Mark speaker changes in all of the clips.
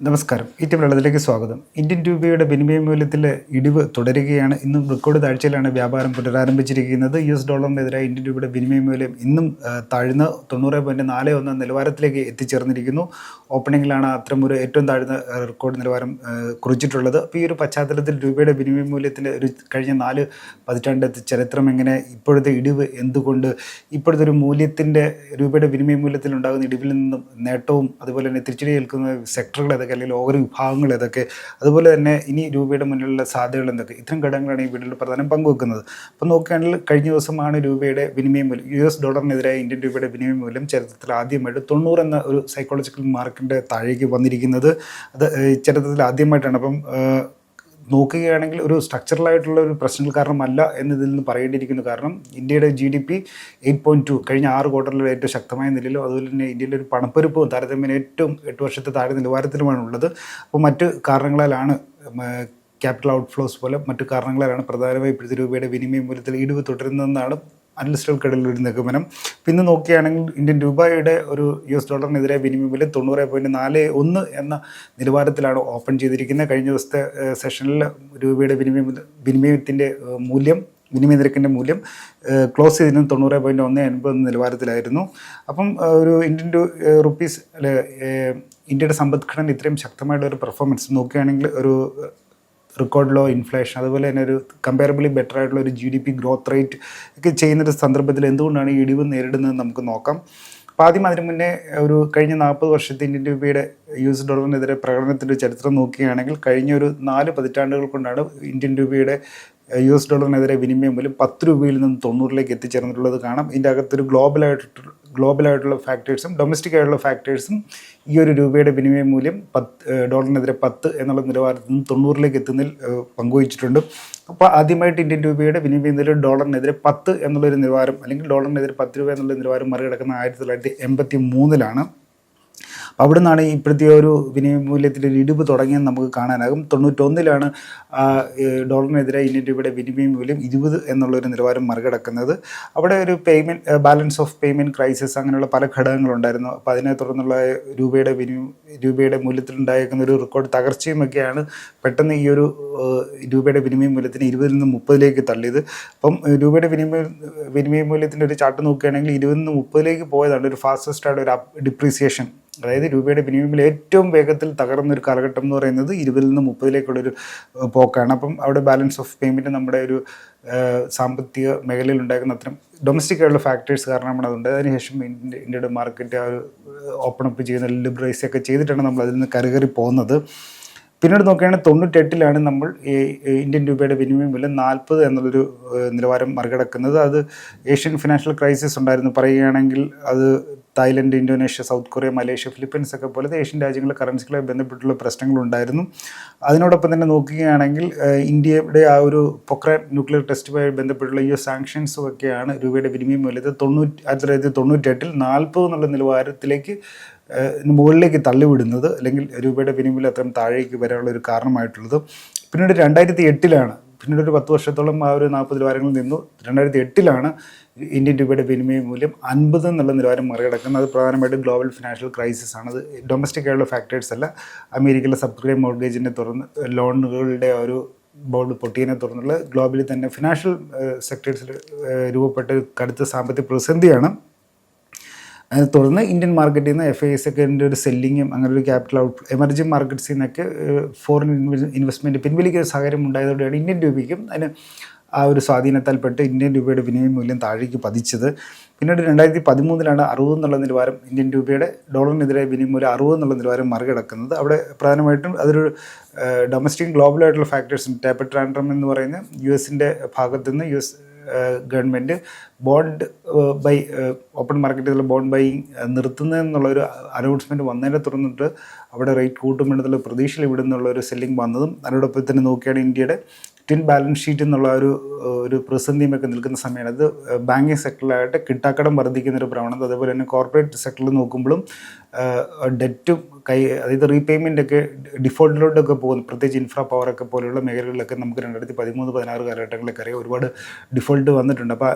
Speaker 1: നമസ്കാരം. ഈ വെള്ളത്തിലേക്ക് സ്വാഗതം. ഇന്ത്യൻ രൂപയുടെ വിനിമയ മൂല്യത്തിൽ ഇടിവ് തുടരുകയാണ്. ഇന്നും റെക്കോർഡ് താഴ്ചയിലാണ് വ്യാപാരം പുനരാരംഭിച്ചിരിക്കുന്നത്. യു എസ് ഡോളറിനെതിരായ ഇന്ത്യൻ രൂപയുടെ വിനിമയ മൂല്യം ഇന്നും താഴ്ന്ന് തൊണ്ണൂറ് പോയിന്റ് നാല് ഒന്ന് നിലവാരത്തിലേക്ക് എത്തിച്ചേർന്നിരിക്കുന്നു. ഓപ്പണിങ്ങിലാണ് അത്തരം ഒരു ഏറ്റവും താഴ്ന്ന റെക്കോർഡ് നിലവാരം കുറിച്ചിട്ടുള്ളത്. അപ്പോൾ ഈ ഒരു പശ്ചാത്തലത്തിൽ രൂപയുടെ വിനിമയ മൂല്യത്തിന്റെ ഒരു കഴിഞ്ഞ നാല് പതിറ്റാണ്ട് ചരിത്രം എങ്ങനെ ഇപ്പോഴത്തെ ഇടിവ് എന്തുകൊണ്ട് ഇപ്പോഴത്തെ ഒരു മൂല്യത്തിന്റെ രൂപയുടെ വിനിമയ മൂല്യത്തിൽ ഉണ്ടാകുന്ന ഇടിവിൽ നിന്നും നേട്ടവും അതുപോലെ തന്നെ തിരിച്ചടി ഏൽക്കുന്ന സെക്ടറുകൾ ഏതൊക്കെ അല്ലെങ്കിൽ ഓരോ വിഭാഗങ്ങൾ ഏതൊക്കെ അതുപോലെ തന്നെ ഇനി രൂപയുടെ മുന്നിലുള്ള സാധ്യതകൾ എന്തൊക്കെ ഇത്തരം ഘടകങ്ങളാണ് ഈ വീഡിയോയിൽ പ്രധാനം പങ്കുവെക്കുന്നത്. അപ്പം നോക്കുകയാണെങ്കിൽ കഴിഞ്ഞ ദിവസമാണ് രൂപയുടെ വിനിമയ മൂല്യം യു എസ് ഡോളറിനെതിരായ ഇന്ത്യൻ രൂപയുടെ വിനിമയ മൂല്യം ചരിത്രത്തിൽ ആദ്യമായിട്ട് തൊണ്ണൂറ് എന്ന ഒരു സൈക്കോളജിക്കൽ മാർക്കിന്റെ താഴേക്ക് വന്നിരിക്കുന്നത്. അത് ചരിത്രത്തിൽ ആദ്യമായിട്ടാണ്. അപ്പം നോക്കുകയാണെങ്കിൽ ഒരു സ്ട്രക്ചറലായിട്ടുള്ള ഒരു പ്രശ്നങ്ങൾ കാരണമല്ല എന്നതിൽ നിന്ന് പറയേണ്ടിയിരിക്കുന്നു കാരണം ഇന്ത്യയുടെ G D P eight point two കഴിഞ്ഞ ആറ് ക്വാർട്ടറിൽ ഏറ്റവും ശക്തമായ നിലയിലും അതുപോലെ തന്നെ ഇന്ത്യയിലെ ഒരു പണപ്പെരുപ്പവും താരതമ്യേന ഏറ്റവും എട്ട് വർഷത്തെ താഴെ നിലവാരത്തിലുമാണ് ഉള്ളത്. അപ്പോൾ മറ്റ് കാരണങ്ങളാലാണ് ക്യാപിറ്റൽ ഔട്ട്ഫ്ലോസ് പോലെ മറ്റു കാരണങ്ങളാലാണ് പ്രധാനമായും ഇപ്പോഴത്തെ രൂപയുടെ വിനിമയ മൂല്യത്തിൽ ഇടിവ് തുടരുന്നതെന്നാണ് അനലിസ്റ്റുകൾക്കിടയിൽ ഒരു നിഗമനം. പിന്നെ നോക്കുകയാണെങ്കിൽ ഇന്ത്യൻ രൂപയുടെ ഒരു യു എസ് ഡോളറിനെതിരെ വിനിമയ വില തൊണ്ണൂറ് പോയിന്റ് നാല് ഒന്ന് എന്ന നിലവാരത്തിലാണ് ഓപ്പൺ ചെയ്തിരിക്കുന്നത്. കഴിഞ്ഞ ദിവസത്തെ സെഷനിൽ രൂപയുടെ വിനിമയ വിനിമയത്തിന്റെ മൂല്യം വിനിമയ നിരക്കിന്റെ മൂല്യം ക്ലോസ് ചെയ്തിരുന്നത് തൊണ്ണൂറ് പോയിന്റ് ഒന്ന് എൺപത് നിലവാരത്തിലായിരുന്നു. അപ്പം ഒരു ഇന്ത്യൻ റുപ്പീസ് ഇന്ത്യയുടെ സമ്പദ്ഘടന ഇത്രയും ശക്തമായിട്ടുള്ള ഒരു പെർഫോമൻസ് നോക്കുകയാണെങ്കിൽ ഒരു റെക്കോർഡ് ലോ ഇൻഫ്ലേഷൻ അതുപോലെ തന്നെ ഒരു കമ്പാരബിളി ബെറ്റർ ആയിട്ടുള്ള ഒരു G D P growth rate ഒക്കെ ചെയ്യുന്നൊരു സന്ദർഭത്തിൽ എന്തുകൊണ്ടാണ് ഈ ഇടിവ് നേരിടുന്നത് നമുക്ക് നോക്കാം. അപ്പോൾ ആദ്യം അതിന് മുന്നേ ഒരു കഴിഞ്ഞ നാൽപ്പത് വർഷത്തെ ഇന്ത്യൻ രൂപയുടെ യു എസ് ഡോളറിനെതിരെ പ്രകടനത്തിന്റെ ചരിത്രം നോക്കുകയാണെങ്കിൽ കഴിഞ്ഞ ഒരു നാല് പതിറ്റാണ്ടുകൾ കൊണ്ടാണ് ഇന്ത്യൻ രൂപയുടെ യു എസ് ഡോളറിനെതിരെ വിനിമയം മൂല്യം പത്ത് രൂപയിൽ നിന്ന് തൊണ്ണൂറിലേക്ക് എത്തിച്ചേർന്നിട്ടുള്ളത് കാണാം. ഇതിന്റെ അകത്തൊരു ഗ്ലോബലായിട്ട് ഗ്ലോബലായിട്ടുള്ള ഫാക്ടേഴ്സും ഡൊമസ്റ്റിക് ആയിട്ടുള്ള ഫാക്ടേഴ്സും ഈ ഒരു രൂപയുടെ വിനിമയ മൂല്യം പത്ത് ഡോളറിനെതിരെ പത്ത് എന്നുള്ള നിലവാരത്തിൽ നിന്ന് തൊണ്ണൂറിലേക്ക് എത്തുന്നതിൽ പങ്കുവച്ചിട്ടുണ്ട്. അപ്പോൾ ആദ്യമായിട്ട് ഇന്ത്യൻ രൂപയുടെ വിനിമയ നില ഡോളറിനെതിരെ പത്ത് എന്നുള്ളൊരു നിലവാരം അല്ലെങ്കിൽ ഡോളറിനെതിരെ പത്ത് രൂപ എന്നുള്ള നിലവാരം മറികടക്കുന്ന ആയിരത്തി തൊള്ളായിരത്തി എൺപത്തി മൂന്നിലാണ് അവിടെ നിന്നാണ് ഇപ്പോഴത്തെ ഒരു വിനിമൂല്യത്തിന്റെ ഇടിവ് തുടങ്ങിയെന്ന് നമുക്ക് കാണാനാകും. തൊണ്ണൂറ്റൊന്നിലാണ് ഡോളറിനെതിരെ ഇന്ത്യൻ രൂപയുടെ വിനിമയ മൂല്യം ഇരുപത് എന്നുള്ളൊരു നിലവാരം മറികടക്കുന്നത്. അവിടെ ഒരു payment balance of payment crisis അങ്ങനെയുള്ള പല ഘടകങ്ങളുണ്ടായിരുന്നു. അപ്പോൾ അതിനെ തുടർന്നുള്ള രൂപയുടെ വിനിമ രൂപയുടെ മൂല്യത്തിൽ ഉണ്ടായേക്കുന്ന ഒരു റെക്കോർഡ് തകർച്ചയും ഒക്കെയാണ് പെട്ടെന്ന് ഈ ഒരു രൂപയുടെ വിനിമയ മൂല്യത്തിന് ഇരുപതിൽ നിന്ന് മുപ്പതിലേക്ക് തള്ളിയത്. അപ്പം രൂപയുടെ വിനിമയ വിനിമയ മൂല്യത്തിന്റെ ഒരു ചാർട്ട് നോക്കുകയാണെങ്കിൽ ഇരുപതിൽ നിന്ന് മുപ്പതിലേക്ക് പോയതാണ് ഒരു ഫാസ്റ്റസ്റ്റ് ആയിട്ട് ഒരു ഡിപ്രീസിയേഷൻ അതായത് രൂപയുടെ വിനിമയം ഏറ്റവും വേഗത്തിൽ തകർന്ന ഒരു കാലഘട്ടം എന്ന് പറയുന്നത് ഇരുപതിൽ നിന്ന് മുപ്പതിലേക്കുള്ളൊരു പോക്കാണ്. അപ്പം അവിടെ ബാലൻസ് ഓഫ് പേയ്മെന്റ് നമ്മുടെ ഒരു സാമ്പത്തിക മേഖലയിൽ ഉണ്ടാക്കുന്ന അത്തരം ഡൊമസ്റ്റിക് ആയിട്ടുള്ള ഫാക്ടേഴ്സ് കാരണമാണ് അതുണ്ട്. അതിനുശേഷം ഇന്ത്യ ഇന്ത്യയുടെ മാർക്കറ്റ് ഓപ്പൺ അപ്പ് ചെയ്യുന്ന ലിബറൈസ് ഒക്കെ ചെയ്തിട്ടാണ് നമ്മൾ അതിൽ നിന്ന് കരകയറി പോകുന്നത്. പിന്നീട് നോക്കുകയാണെങ്കിൽ തൊണ്ണൂറ്റെട്ടിലാണ് നമ്മൾ ഈ ഇന്ത്യൻ രൂപയുടെ വിനിമയം വില നാൽപ്പത് എന്നുള്ളൊരു നിലവാരം മറികടക്കുന്നത്. അത് ഏഷ്യൻ ഫിനാൻഷ്യൽ ക്രൈസിസ് ഉണ്ടായിരുന്നു. പറയുകയാണെങ്കിൽ അത് Thailand Indonesia South Korea Malaysia Philippines ഒക്കെ പോലത്തെ ഏഷ്യൻ രാജ്യങ്ങളിലെ കറൻസികളെ ബന്ധപ്പെട്ടുള്ള പ്രശ്നങ്ങളുണ്ടായിരുന്നു. അതിനോടൊപ്പം തന്നെ നോക്കുകയാണെങ്കിൽ ഇന്ത്യയുടെ ആ ഒരു പൊക്രാൻ ന്യൂക്ലിയർ ടെസ്റ്റുമായി ബന്ധപ്പെട്ടുള്ള ഈ സാങ്ഷൻസും ഒക്കെയാണ് രൂപയുടെ വിനിമയം മൂല്യത്തെ തൊണ്ണൂറ്റി ആയിരത്തി തൊള്ളായിരത്തി തൊണ്ണൂറ്റെട്ടിൽ നാൽപ്പത് എന്നുള്ള നിലവാരത്തിലേക്ക് മുകളിലേക്ക് തള്ളിവിടുന്നത് അല്ലെങ്കിൽ രൂപയുടെ വിനിമയം അത്രയും താഴേക്ക് വരാനുള്ള ഒരു കാരണമായിട്ടുള്ളത്. പിന്നീട് രണ്ടായിരത്തി എട്ടിലാണ് പിന്നീട് ഒരു പത്ത് വർഷത്തോളം ആ ഒരു നാൽപ്പത് നിലവാരങ്ങളിൽ നിന്നു. രണ്ടായിരത്തി എട്ടിലാണ് ഇന്ത്യൻ രൂപയുടെ വിനിമയ മൂല്യം അൻപത് എന്നുള്ള നിലവാരം മറികടക്കുന്നത്. അത് പ്രധാനമായിട്ടും ഗ്ലോബൽ ഫിനാൻഷ്യൽ ക്രൈസിസ് ആണ്. അത് ഡൊമസ്റ്റിക് ആയുള്ള ഫാക്ടേഴ്സ് അല്ല അമേരിക്കയിലെ സബ്പ്രൈം മോർഗേജിനെ തുടർന്ന് ലോണുകളുടെ ഒരു ബോർഡ് പൊട്ടിയതിനെ തുടർന്നുള്ള ഗ്ലോബലി തന്നെ ഫിനാൻഷ്യൽ സെക്ടേഴ്സിൽ രൂപപ്പെട്ട കടുത്ത സാമ്പത്തിക പ്രതിസന്ധിയാണ്. തുടർന്ന് ഇന്ത്യൻ മാർക്കറ്റിൽ നിന്ന് എഫ് ഐ ഒക്കെ ഒരു സെല്ലിങ്ങും അങ്ങനെ ഒരു ക്യാപിറ്റൽ ഔട്ട് എമർജിംഗ് മാർക്കറ്റ്സിൽ നിന്നൊക്കെ ഫോറിൻ ഇൻവെസ്റ്റ്മെന്റ് പിൻവലിക്കുന്ന സാഹചര്യം ഉണ്ടായതോടെയാണ് ഇന്ത്യൻ രൂപയ്ക്കും അതിന് ആ ഒരു സ്വാധീനത്താൽപ്പെട്ട് ഇന്ത്യൻ രൂപയുടെ വിനിമയ മൂല്യം താഴേക്ക് പതിച്ചത്. പിന്നീട് രണ്ടായിരത്തി പതിമൂന്നിലാണ് അറുപത് എന്നുള്ള നിലവാരം ഇന്ത്യൻ രൂപയുടെ ഡോളറിനെതിരെ വിനിമയ മൂല്യം അറുപത് എന്നുള്ള നിലവാരം മറികടക്കുന്നത്. അവിടെ പ്രധാനമായിട്ടും അതൊരു ഡൊമസ്റ്റിക് ഗ്ലോബലായിട്ടുള്ള ഫാക്ടേഴ്സ് ടാപ്പർ ട്രാൻഡ്രം എന്ന് പറയുന്ന യു എസിന്റെ ഭാഗത്തുനിന്ന് U S government bond buy open മാർക്കറ്റിൽ ബോണ്ട് ബൈയിങ് നിർത്തുന്നതെന്നുള്ളൊരു അനൗൺസ്മെന്റ് വന്നതിനെ തുടർന്നിട്ട് അവിടെ റേറ്റ് കൂട്ടുമെന്നുള്ള പ്രതീക്ഷയിൽ ഇവിടെ നിന്നുള്ള ഒരു സെല്ലിംഗ് വന്നതും അതിനോടൊപ്പം തന്നെ നോക്കിയാണ് ഇന്ത്യയുടെ ട്വിൻ ബാലൻസ് ഷീറ്റ് എന്നുള്ള ഒരു ഒരു പ്രതിസന്ധിയുമൊക്കെ നിൽക്കുന്ന സമയമാണ്. അത് ബാങ്കിങ് സെക്ടറിലായിട്ട് കിട്ടാക്കടം വർദ്ധിക്കുന്ന ഒരു പ്രവണത അതേപോലെ തന്നെ കോർപ്പറേറ്റ് സെക്ടറിൽ നോക്കുമ്പോഴും ഡെറ്റും കൈ അതായത് റീപേയ്മെന്റ് ഒക്കെ ഡിഫോൾട്ടിലോട്ടൊക്കെ പോകുന്നു. പ്രത്യേകിച്ച് ഇൻഫ്രാ പവർ ഒക്കെ പോലെയുള്ള മേഖലകളിലൊക്കെ നമുക്ക് രണ്ടായിരത്തി പതിമൂന്ന് പതിനാറ് കാലഘട്ടങ്ങളിലൊക്കെ അറിയാം ഒരുപാട് ഡിഫോൾട്ട് വന്നിട്ടുണ്ട്. അപ്പോൾ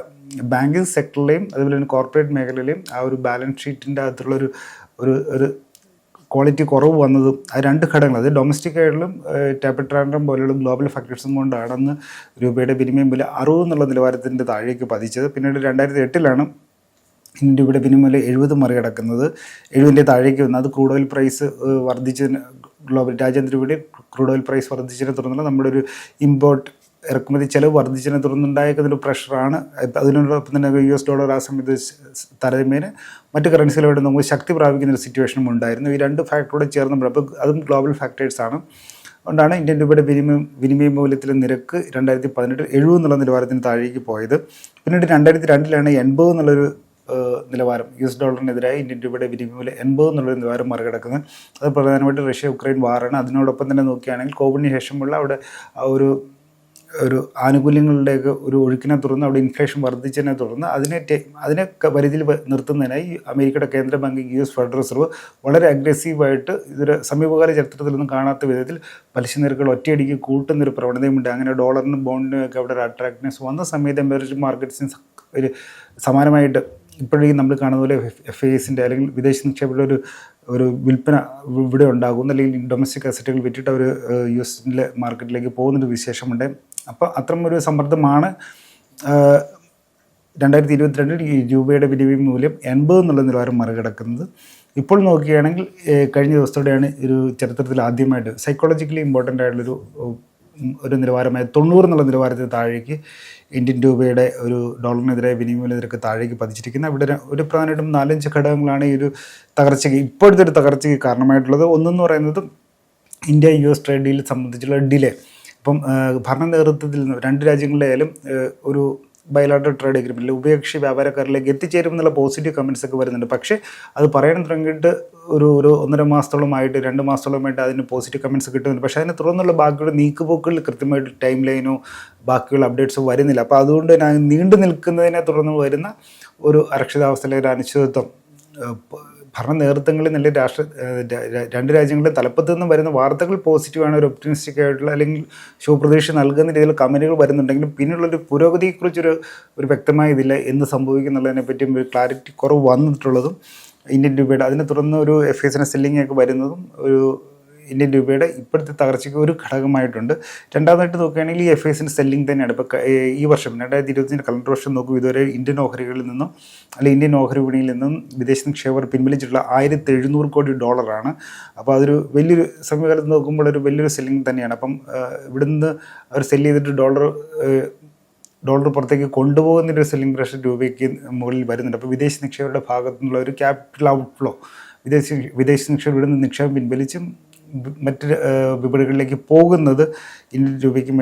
Speaker 1: ബാങ്കിങ് സെക്ടറിലെയും അതുപോലെ തന്നെ കോർപ്പറേറ്റ് മേഖലയിലെയും ആ ഒരു ബാലൻസ് ഷീറ്റിന്റെ അകത്തുള്ള ഒരു ഒരു ക്വാളിറ്റി കുറവ് വന്നതും ആ രണ്ട് ഘടകങ്ങൾ അത് ഡൊമസ്റ്റിക് ആയിട്ടും ടാപ്പിട്രാൻഡം പോലെയുള്ള ഗ്ലോബൽ ഫാക്ടേഴ്സും കൊണ്ടാണെന്ന് രൂപയുടെ വിനിമയം വില അറുപത് എന്നുള്ള നിലവാരത്തിന്റെ താഴേക്ക് പതിച്ചത്. പിന്നീട് രണ്ടായിരത്തി എട്ടിലാണ് ഇന്ത്യൻ രൂപയുടെ വിനിമയം എഴുപത് മറികടക്കുന്നത്. എഴുപതിന്റെ താഴേക്ക് വന്നു. അത് ക്രൂഡ് ഓയിൽ പ്രൈസ് വർദ്ധിച്ചതിന് ഗ്ലോബൽ രാജ്യാന്തര രൂപയുടെ ക്രൂഡ് ഓയിൽ പ്രൈസ് വർദ്ധിച്ചതിനെ തുടർന്നുള്ള നമ്മുടെ ഒരു ഇമ്പോർട്ട് ഇറക്കുമതി ചെലവ് വർദ്ധിച്ചതിനെ തുടർന്നുണ്ടായേക്കുന്നൊരു പ്രഷറാണ്. അതിനോടൊപ്പം തന്നെ യു എസ് ഡോളർ ആ സമയത്ത് താരതമ്യേന മറ്റ് കറൻസികളോട് നമുക്ക് ശക്തി പ്രാപിക്കുന്ന ഒരു സിറ്റുവേഷനും ഉണ്ടായിരുന്നു. ഈ രണ്ട് ഫാക്ടറോട് ചേർന്ന് അപ്പോൾ അതും ഗ്ലോബൽ ഫാക്ടേഴ്സാണ് അതുകൊണ്ടാണ് ഇന്ത്യൻ രൂപയുടെ വിനിമയ വിനിമയ മൂല്യത്തിലെ നിരക്ക് രണ്ടായിരത്തി പതിനെട്ട് എഴുപത് എന്നുള്ള നിലവാരത്തിന് താഴേക്ക് പോയത്. പിന്നീട് രണ്ടായിരത്തി രണ്ടിലാണ് എൺപത് എന്നുള്ളൊരു നിലവാരം യു എസ് ഡോളറിനെതിരായി ഇന്ത്യൻ രൂപയുടെ വിനിമയ മൂല്യം എൺപത് എന്നുള്ളൊരു നിലവാരം മറികടക്കുന്നത്. അത് പ്രധാനമായിട്ടും റഷ്യ ഉക്രൈൻ വാറാണ്. അതിനോടൊപ്പം തന്നെ നോക്കുകയാണെങ്കിൽ കോവിഡിന് ശേഷമുള്ള അവിടെ ഒരു ഒരു ആനുകൂല്യങ്ങളുടെയൊക്കെ ഒരു ഒഴുക്കിനെ തുടർന്ന് അവിടെ ഇൻഫ്ലേഷൻ വർദ്ധിച്ചതിനെ തുടർന്ന് അതിനെ അതിനെ പരിധിയിൽ നിർത്തുന്നതിനായി അമേരിക്കയുടെ കേന്ദ്ര bank U S federal reserve വളരെ അഗ്രസീവായിട്ട് ഇതൊരു സമീപകാല ചരിത്രത്തിലൊന്നും കാണാത്ത വിധത്തിൽ പലിശ നിരക്കുകൾ ഒറ്റയടിക്ക് കൂട്ടുന്നൊരു പ്രവണതയുമുണ്ട്. അങ്ങനെ ഡോളറിനും ബോണ്ടിനും ഒക്കെ അവിടെ ഒരു അട്രാക്ട്നെസ് വന്ന സമയത്ത് എമർജിംഗ് മാർക്കറ്റ്സിന് ഒരു സമാനമായിട്ട് ഇപ്പോഴേക്കും നമ്മൾ കാണുന്ന പോലെ എഫ് ഐ എസിന്റെ അല്ലെങ്കിൽ വിദേശ നിക്ഷേപങ്ങളുടെ ഒരു ഒരു വിൽപ്പന ഇവിടെ ഉണ്ടാകും. അല്ലെങ്കിൽ ഡൊമസ്റ്റിക് അസറ്റുകൾ വിറ്റിട്ട് അവർ യു എസിലെ മാർക്കറ്റിലേക്ക് പോകുന്നൊരു വിശേഷമുണ്ട്. അപ്പോൾ അത്തരം ഒരു സമ്മർദ്ദമാണ് രണ്ടായിരത്തി ഇരുപത്തിരണ്ടിൽ രൂപയുടെ വിനിമയ മൂല്യം എൺപത് എന്നുള്ള നിലവാരം മറികടക്കുന്നത്. ഇപ്പോൾ നോക്കുകയാണെങ്കിൽ കഴിഞ്ഞ ദിവസത്തോടെയാണ് ഒരു ചരിത്രത്തിൽ ആദ്യമായിട്ട് സൈക്കോളജിക്കലി ഇമ്പോർട്ടന്റ് ആയിട്ടുള്ളൊരു ഒരു നിലവാരമായ തൊണ്ണൂറ് എന്നുള്ള നിലവാരത്തിന് താഴേക്ക് ഇന്ത്യൻ രൂപയുടെ ഒരു ഡോളറിനെതിരെ വിനിമയ നിരക്ക് താഴേക്ക് പതിച്ചിരിക്കുന്നത് ഇവിടെ ഒരു പ്രധാനമായിട്ടും നാലഞ്ച് ഘടകങ്ങളാണ് ഈ ഒരു തകർച്ചയ്ക്ക് ഇപ്പോഴത്തെ ഒരു തകർച്ചയ്ക്ക് കാരണമായിട്ടുള്ളത്. ഒന്നെന്ന് പറയുന്നത് India U S trade deal സംബന്ധിച്ചുള്ള ഡിലേ. ഇപ്പം ഭരണ നേതൃത്വത്തിൽ നിന്ന് രണ്ട് രാജ്യങ്ങളിലായാലും ഒരു ബയലാട്ടർ ട്രേഡ് അഗ്രിമെന്റിൽ ഉഭയകക്ഷി വ്യാപാരക്കാരിലേക്ക് എത്തിച്ചേരും എന്നുള്ള പോസിറ്റീവ് കമൻസ് ഒക്കെ വരുന്നുണ്ട്. പക്ഷേ അത് പറയാൻ തുടങ്ങിയിട്ട് ഒരു ഒരു ഒന്നര മാസത്തോളമായിട്ട് രണ്ട് മാസത്തോളമായിട്ട് അതിന് പോസിറ്റീവ് കമൻസ് കിട്ടുന്നുണ്ട്. പക്ഷേ അതിനെ തുടർന്നുള്ള ബാക്കിയുള്ള നീക്കുപോക്കുകളിൽ കൃത്യമായിട്ട് ടൈം ലൈനോ ബാക്കിയുള്ള അപ്ഡേറ്റ്സോ വരുന്നില്ല. അപ്പോൾ അതുകൊണ്ട് അത് നീണ്ടു നിൽക്കുന്നതിനെ തുടർന്ന് വരുന്ന ഒരു അരക്ഷിതാവസ്ഥയിലെ ഒരു അനിശ്ചിതത്വം ഭരണ നേതൃത്വങ്ങളിൽ നല്ല രാഷ്ട്ര രണ്ട് രാജ്യങ്ങളുടെ തലപ്പത്ത് നിന്നും വരുന്ന വാർത്തകൾ പോസിറ്റീവാണ് ഒരു ഒപ്റ്റിമിസ്റ്റിക് ആയിട്ടുള്ള അല്ലെങ്കിൽ ശുഭപ്രതീക്ഷ നൽകുന്ന രീതിയിൽ കമന്റുകൾ വരുന്നുണ്ടെങ്കിലും പിന്നെയുള്ളൊരു പുരോഗതിയെക്കുറിച്ചൊരു ഒരു വ്യക്തമായ ഇതില്ല എന്ത് സംഭവിക്കുന്നുള്ളതിനെ പറ്റിയും ഒരു ക്ലാരിറ്റി കുറവ് വന്നിട്ടുള്ളതും ഇന്ത്യൻ രൂപയുടെ അതിനെ തുടർന്ന് ഒരു എഫ് എസിനെ സെല്ലിംഗ് ഒക്കെ വരുന്നതും ഒരു ഇന്ത്യൻ രൂപയുടെ ഇപ്പോഴത്തെ തകർച്ചയ്ക്ക് ഒരു ഘടകമായിട്ടുണ്ട്. രണ്ടാമതായിട്ട് നോക്കുകയാണെങ്കിൽ ഈ എഫ് എസിന്റെ സെല്ലിംഗ് തന്നെയാണ്. ഇപ്പോൾ ഈ വർഷം രണ്ടായിരത്തി ഇരുപത്തിന്റെ കലണ്ടർ വർഷം നോക്കും ഇതുവരെ ഇന്ത്യൻ ഓഹരികളിൽ നിന്നും അല്ലെങ്കിൽ ഇന്ത്യൻ ഓഹരി വിപണിയിൽ നിന്നും വിദേശ നിക്ഷേപകർ പിൻവലിച്ചിട്ടുള്ള ആയിരത്തി എഴുന്നൂറ് കോടി ഡോളറാണ്. അപ്പോൾ അതൊരു വലിയൊരു സമീപകാലത്ത് നോക്കുമ്പോൾ ഒരു വലിയൊരു സെല്ലിംഗ് തന്നെയാണ്. അപ്പം ഇവിടുന്ന് അവർ സെല്ല് ചെയ്തിട്ട് ഡോളർ ഡോളർ പുറത്തേക്ക് കൊണ്ടുപോകുന്നതിന്റെ ഒരു സെല്ലിംഗ് പ്രഷർ രൂപയ്ക്ക് മുകളിൽ വരുന്നുണ്ട്. അപ്പോൾ വിദേശ നിക്ഷേപരുടെ ഭാഗത്തു നിന്നുള്ള ഒരു ക്യാപിറ്റൽ ഔട്ട്ഫ്ലോ വിദേശ വിദേശ നിക്ഷേപം ഇവിടുന്ന് നിക്ഷേപം പിൻവലിച്ചും മറ്റ് വിപണികളിലേക്ക് പോകുന്നത് ഇന്ത്യൻ രൂപയ്ക്ക്